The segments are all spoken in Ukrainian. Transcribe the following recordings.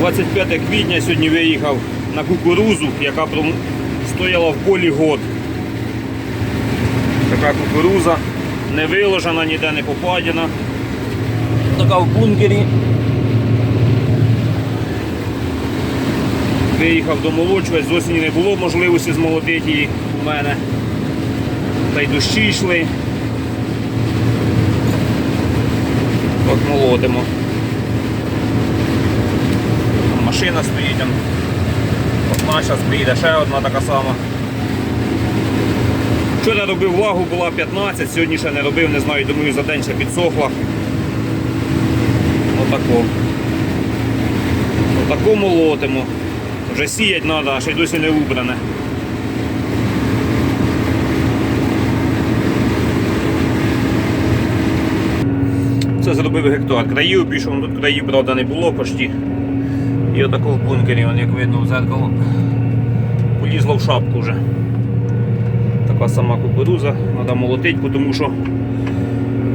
25 квітня сьогодні виїхав на кукурузу, яка стояла в полі год. Така кукуруза, не виложена, ніде не попадена. Така в бункері. Виїхав домолочувати, з осені не було можливості змолотити її у мене. Та й дощі йшли. Так молотимо. Машина стоїть. Одна зараз приїде ще одна така сама. Вчора робив вагу, була 15, сьогодні ще не робив, не знаю, думаю, за день ще підсохла. Отако. Отако молотимо. Вже сіять треба, а ще й досі не убране. Це зробив гектар. Країв пішов, ну, тут країв, правда, не було почти. І отако в бункері, як видно в зеркало, полізло в шапку вже. Така сама кукуруза, треба молотити, тому що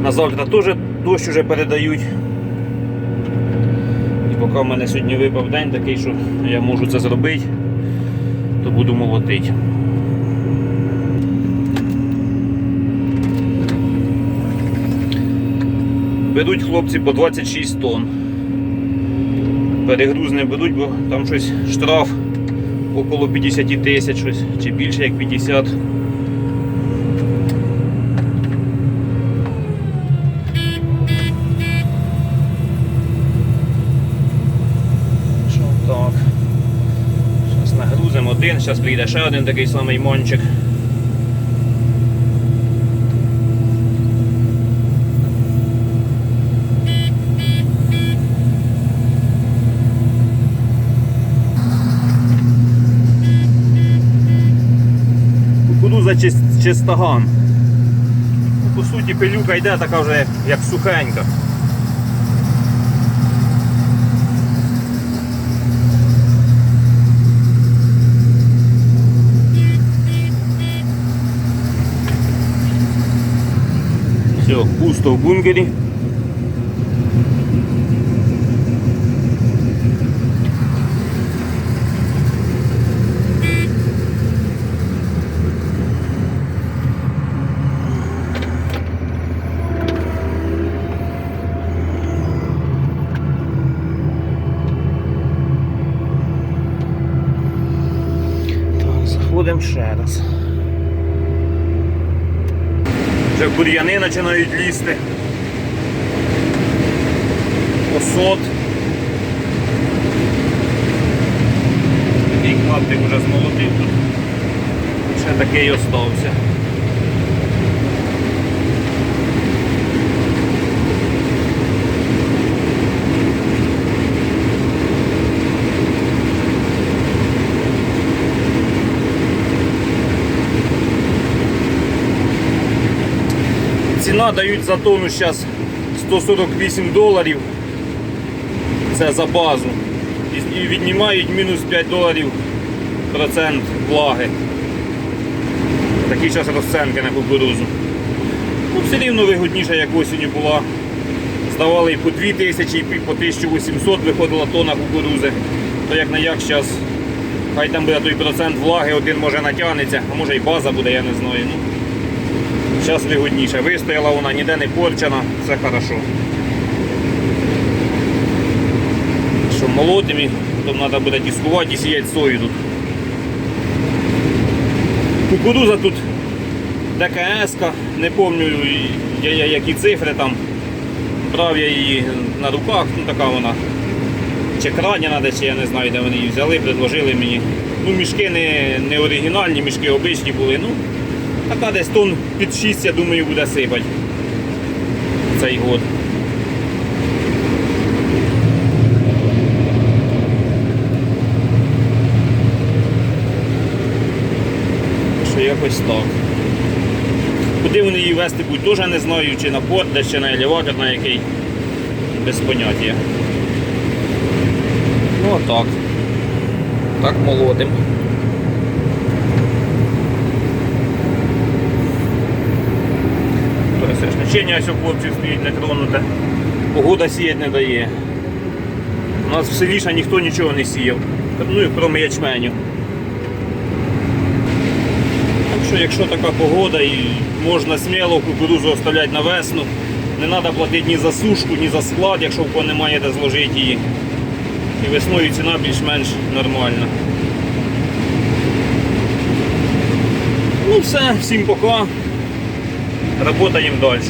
на завтра теж дощ вже передають. І поки в мене сьогодні випав день такий, що я можу це зробити, то буду молотити. Беруть хлопці по 26 тонн. Перегруз не беруть, бо там щось штраф около 50 тисяч щось, чи більше як 50. Що так. Зараз нагрузимо один, зараз прийде ще один такий самий мончик. Чис- чистоган. Ну, По суті, пилюка йде така вже як сухенька. Все, пусто в бункері. Заходимо ще раз. Вже бур'яни починають лізти. Осот. Такий клаптик вже змолотив тут. Ще такий остався. Ціна дають за тонну зараз 148 доларів. Це за базу. І- віднімають мінус 5 доларів процент влаги. Такі зараз розценки на кукурузу. Ну, все рівно вигодніше, як осінню була. Здавали і по 2 тисячі, і по 1800 виходила тонна кукурузи. То як на як зараз, хай там буде той процент влаги, один може натягнеться, а може і база буде, я не знаю. Ну, Зараз вигодніше. Вистояла вона, ніде не порчена, все хорошо. Що молотим, і потім треба буде дискувати і сіяти сою тут. Кукуруза тут ДКС, не пам'ятаю які цифри там. Брав я її на руках, ну така вона. Чи крадена десь, я не знаю, де вони її взяли, предложили мені. Ну, мішки не, не оригінальні, мішки обичні були. Ну, така десь тонн під 6, я думаю, буде сипати цей год. Що якось так. Куди вони її вести будуть, теж не знаю, чи на порт, десь, чи на елеватор, на який. Без поняття. Ну отак. Так молотим. Пересечничення ось у хлопців стоїть не тронуте. Погода сіять не дає. У нас в селі ніхто нічого не сіяв. Ну і крім ячменю. Так що, якщо така погода і можна сміло кукурузу оставляти на весну, не треба платити ні за сушку, ні за склад, якщо в кого немає де зложити її. І весною ціна більш-менш нормальна. Ну все, всім пока. Работаємо далі.